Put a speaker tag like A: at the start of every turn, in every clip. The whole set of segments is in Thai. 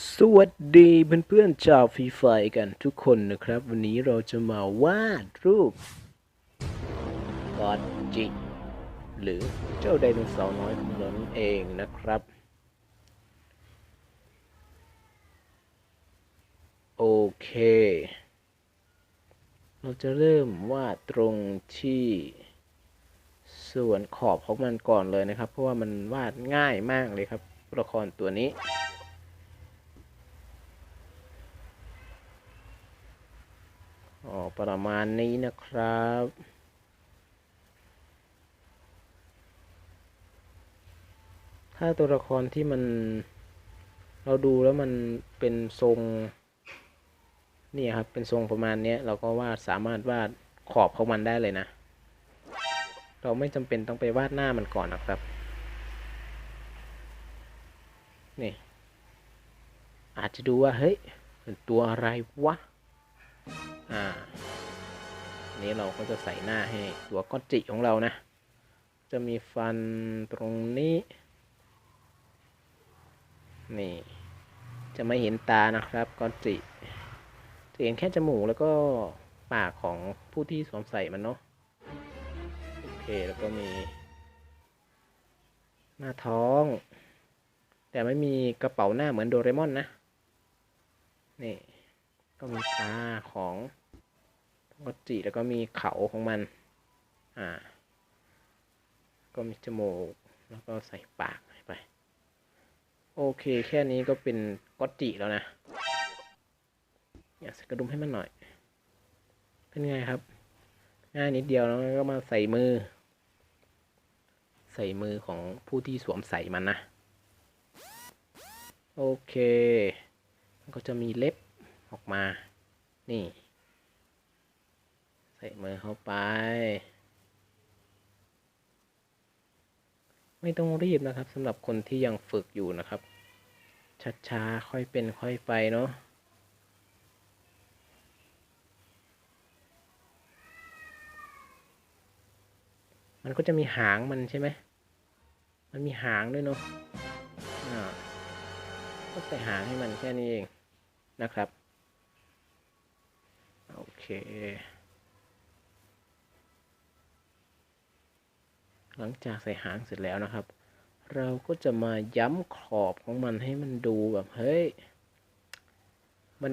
A: สวัสดีเพื่อนๆชาวฟรีไฟกันทุกคนนะครับ วันนี้เราจะมาวาดรูปกอดจิหรือเจ้าไดโนเสาร์น้อยของเรานั่นเองนะครับ โอเค เราจะเริ่มวาดตรงที่ส่วนขอบของมันก่อนเลยนะครับ เพราะว่ามันวาดง่ายมากเลยครับ ตัวละครตัวนี้ อ๋อประมาณนี้นะครับ ถ้าตัวละครที่มันเราดูแล้วมันเป็นทรงนี่ครับ เป็นทรงประมาณนี้เราก็วาดสามารถวาดขอบของมันได้เลยนะ เราไม่จำเป็นต้องไปวาดหน้ามันก่อนนะครับ นี่ อาจจะดูว่า เฮ้ยเป็นตัวอะไรวะ อ่านี้เราก็จะใส่หน้าให้ตัวก้อนจิของเรานะ จะมีฟันตรงนี้ นี่ จะไม่เห็นตานะครับก้อนจิจะเห็นแค่จมูกแล้วก็ปากของผู้ที่สวมใส่มันเนาะ โอเคแล้วก็มี หน้าท้อง แต่ไม่มีกระเป๋าหน้าเหมือนโดเรมอนนะ นี่ ก็มีตาของ กอจิแล้วก็มีเขาของมัน อ่า ก็มีจมูก แล้วก็ใส่ปากไป โอเค แค่นี้ก็เป็นกอจิแล้วนะ อยากใส่กระดุมให้มันหน่อย เป็นไงครับ ง่ายนิดเดียวแล้วก็มาใส่มือ ใส่มือของผู้ที่สวมใส่มันนะ โอเค มันก็จะมีเล็บออกมา นี่ ส่มือเข้าไป ไม่ต้องรีบนะครับสำหรับคนที่ยังฝึกอยู่นะครับ ช้าๆ ค่อยเป็นค่อยไปเนาะมันก็จะมีหางมันใช่ไหม มันมีหางด้วยเนาะอ่าก็ใส่หางให้มันแค่นี้เองนะครับ โอเค หลังจากใส่หางเสร็จแล้วนะครับ เราก็จะมาย้ำขอบของมันให้มันดูแบบเฮ้ย มัน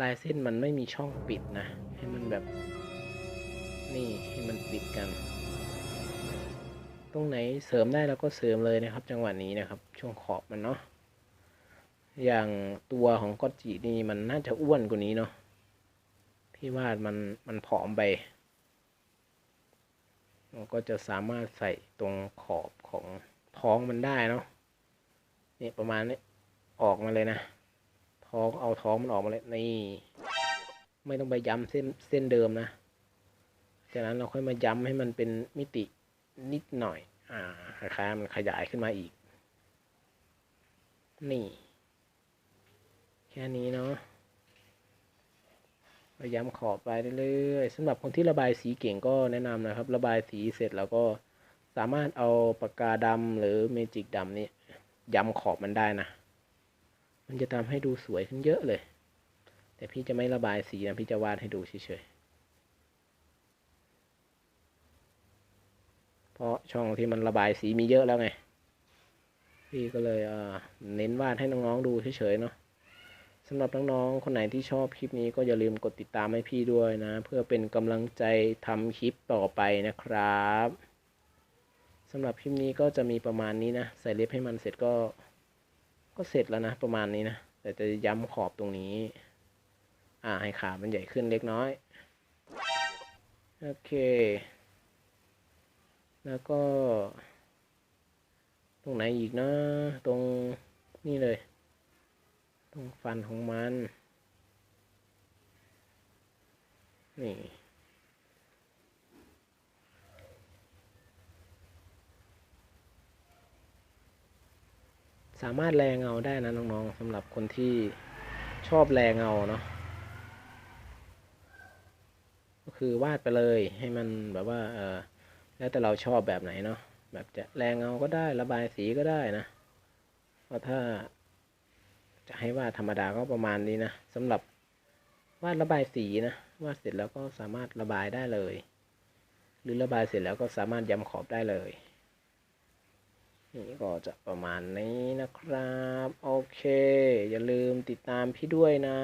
A: ลายเส้นมันไม่มีช่องปิดนะ ให้มันแบบ นี่ให้มันปิดกัน ตรงไหนเสริมได้เราก็เสริมเลยนะครับ จังหวะนี้นะครับ ช่วงขอบมันเนาะอย่างตัวของกอตจินี่มันน่าจะอ้วนกว่านี้เนาะพี่วาดมันมันผอมไป เราก็จะสามารถใส่ตรงขอบของท้องมันได้เนาะนี่ประมาณนี้ออกมาเลยนะ ท้องเอาท้องมันออกมาเลยนี่ ไม่ต้องไปย้ำเส้นเส้นเดิมนะ จากนั้นเราค่อยมาย้ำให้มันเป็นมิตินิดหน่อย อ่าคล้ายๆมันขยายขึ้นมาอีก นี่ แค่นี้เนาะ พยายามขอบไปเรื่อยๆสำหรับคนที่ระบายสีเก่งก็แนะนำนะครับ ระบายสีเสร็จแล้วก็สามารถเอาปากกาดำหรือเมจิกดำนี่ย้ำขอบมันได้นะ มันจะทำให้ดูสวยขึ้นเยอะเลย แต่พี่จะไม่ระบายสีนะพี่จะวาดให้ดูเฉยๆ เพราะช่องที่มันระบายสีมีเยอะแล้วไง พี่ก็เลยเเน้นวาดให้น้องๆดูเฉยๆเนาะ สำหรับน้องๆ คนไหนที่ชอบคลิปนี้ก็อย่าลืมกดติดตามให้พี่ด้วยนะ เพื่อเป็นกำลังใจทำคลิปต่อไปนะครับสำหรับคลิปนี้ก็จะมีประมาณนี้นะ ใส่เล็บให้มันเสร็จก็ ก็เสร็จแล้วนะ ประมาณนี้นะ แต่จะย้ำขอบตรงนี้ อ่าให้ขามันใหญ่ขึ้นเล็กน้อย โอเค แล้วก็ ตรงไหนอีกนะ ตรงนี่เลย ฟันของมัน นี่ สามารถแรงเงาได้นะน้องๆสำหรับคนที่ชอบแรงเงาเนาะก็คือวาดไปเลยให้มันแบบว่าเออแล้วแต่เราชอบแบบไหนเนาะแบบจะแรงเงาก็ได้ระบายสีก็ได้นะเพราะถ้า จะให้วาดธรรมดาก็ประมาณนี้นะสำหรับวาดระบายสีนะวาดเสร็จแล้วก็สามารถระบายได้เลย หรือระบายเสร็จแล้วก็สามารถย้ำขอบได้เลยนี่ก็จะประมาณนี้นะครับ โอเค อย่าลืมติดตามพี่ด้วยนะ